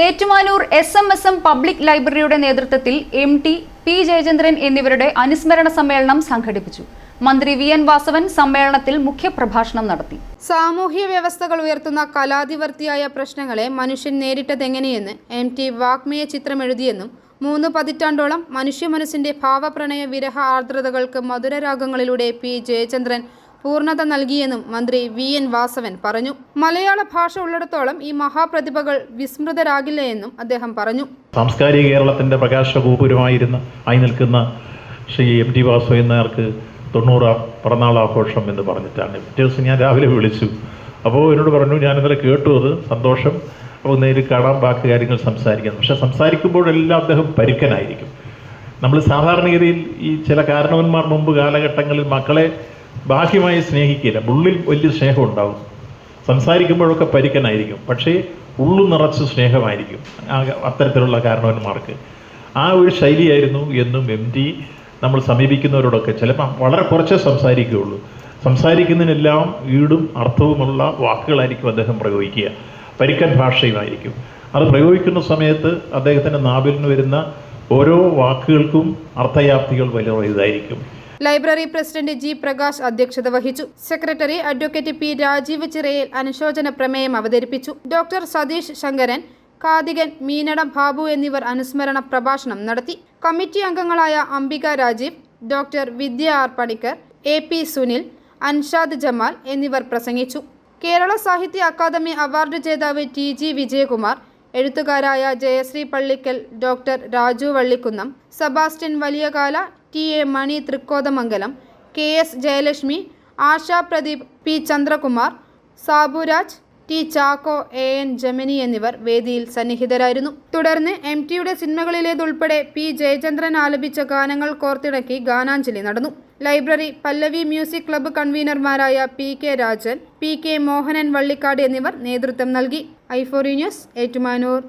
Ettumanoor S M S M public ലൈബ്രറിയുടെ നേതൃത്വത്തിൽ M T P Jayachandran എന്നിവരുടെ അനുസ്മരണ സമ്മേളനം സംഘടിപ്പിച്ചു. മന്ത്രി വി എൻ വാസവൻ സമ്മേളനത്തിൽ മുഖ്യപ്രഭാഷണം നടത്തി. സാമൂഹ്യ വ്യവസ്ഥകൾ ഉയർത്തുന്ന കലാതിവർത്തിയായ പ്രശ്നങ്ങളെ മനുഷ്യൻ നേരിട്ടതെങ്ങനെയെന്ന് എം ടി വാഗ്മയ ചിത്രമെഴുതിയെന്നും മൂന്ന് പതിറ്റാണ്ടോളം മനുഷ്യ മനസ്സിന്റെ ഭാവപ്രണയ വിരഹ ആർദ്രതകൾക്ക് മധുരരാഗങ്ങളിലൂടെ പി ജയചന്ദ്രൻ പൂർണത നൽകിയെന്നും മന്ത്രി വി എൻ വാസവൻ പറഞ്ഞു. മലയാള ഭാഷ ഉള്ളിടത്തോളം ഈ മഹാപ്രതിഭകൾ വിസ്മൃതരാകില്ല എന്നും അദ്ദേഹം പറഞ്ഞു. സാംസ്കാരിക കേരളത്തിന്റെ പ്രകാശഗോപുരമായിരുന്ന ആയി നിൽക്കുന്ന ശ്രീ എം ടി വാസു എന്നയാൾക്ക് തൊണ്ണൂറാം പിറന്നാൾ ആഘോഷം എന്ന് പറഞ്ഞിട്ടാണ്. പിറ്റേ ദിവസം ഞാൻ രാവിലെ വിളിച്ചു. അപ്പോൾ എന്നോട് പറഞ്ഞു ഞാൻ ഇന്നലെ കേട്ടു അത് സന്തോഷം. അപ്പോൾ നേരിൽ കാണാൻ ബാക്കി കാര്യങ്ങൾ സംസാരിക്കാം. പക്ഷെ സംസാരിക്കുമ്പോഴെല്ലാം അദ്ദേഹം പരുക്കനായിരിക്കും. നമ്മൾ സാധാരണഗതിയിൽ ഈ ചില കാരണവന്മാർ മുമ്പ് കാലഘട്ടങ്ങളിൽ മക്കളെ ബാഹ്യമായി സ്നേഹിക്കില്ല. ഉള്ളിൽ വലിയ സ്നേഹം ഉണ്ടാവും. സംസാരിക്കുമ്പോഴൊക്കെ പരിക്കനായിരിക്കും. പക്ഷേ ഉള്ളു നിറച്ച് സ്നേഹമായിരിക്കും. അത്തരത്തിലുള്ള കാരണവന്മാർക്ക്. ആ ഒരു ശൈലിയായിരുന്നു എന്നും എം ടി നമ്മൾ സമീപിക്കുന്നവരോടൊക്കെ ചിലപ്പോൾ വളരെ കുറച്ചേ സംസാരിക്കുകയുള്ളൂ. സംസാരിക്കുന്നതിനെല്ലാം ഈടും അർത്ഥവുമുള്ള വാക്കുകളായിരിക്കും അദ്ദേഹം പ്രയോഗിക്കുക. പരിക്കൻ ഭാഷയുമായിരിക്കും. അത് പ്രയോഗിക്കുന്ന സമയത്ത് അദ്ദേഹത്തിന്റെ നാവിൽ നിന്ന് വരുന്ന ഓരോ വാക്കുകൾക്കും അർത്ഥയാപ്തികൾ വലിയ ഇതായിരിക്കും ലൈബ്രറി പ്രസിഡന്റ് ജി പ്രകാശ് അധ്യക്ഷത വഹിച്ചു. Secretary advocate P Rajeev Chirayil അനുശോചന പ്രമേയം അവതരിപ്പിച്ചു. ഡോക്ടർ സതീഷ് ശങ്കരൻ കാതികൻ മീനടം ബാബു എന്നിവർ അനുസ്മരണ പ്രഭാഷണം നടത്തി. കമ്മിറ്റി അംഗങ്ങളായ Ambika Rajeev doctor Vidya R Panicker A P Sunil Anshad Jamal എന്നിവർ പ്രസംഗിച്ചു. കേരള സാഹിത്യ അക്കാദമി അവാർഡ് ജേതാവ് T G Vijayakumar എഴുത്തുകാരായ Jayasree Pallickal doctor Raju Vallikkunnam Sebastian Valiyakala T A Mani Thrikkothamangalam K S Jayalakshmi Asha Pradeep P Chandrakumar Saburaj T Chacko A N Jemini എന്നിവർ വേദിയിൽ സന്നിഹിതരായിരുന്നു. തുടർന്ന് M ടിയുടെ സിനിമകളിലേതുൾപ്പെടെ P Jayachandran ആലപിച്ച ഗാനങ്ങൾ കോർത്തിണക്കി ഗാനാഞ്ജലി നടന്നു. Library Pallavi music club കൺവീനർമാരായ P K Rajan P K Mohanan Vallikkad എന്നിവർ നേതൃത്വം നൽകി. ഐഫോറി ന്യൂസ് ഏറ്റുമാനൂർ.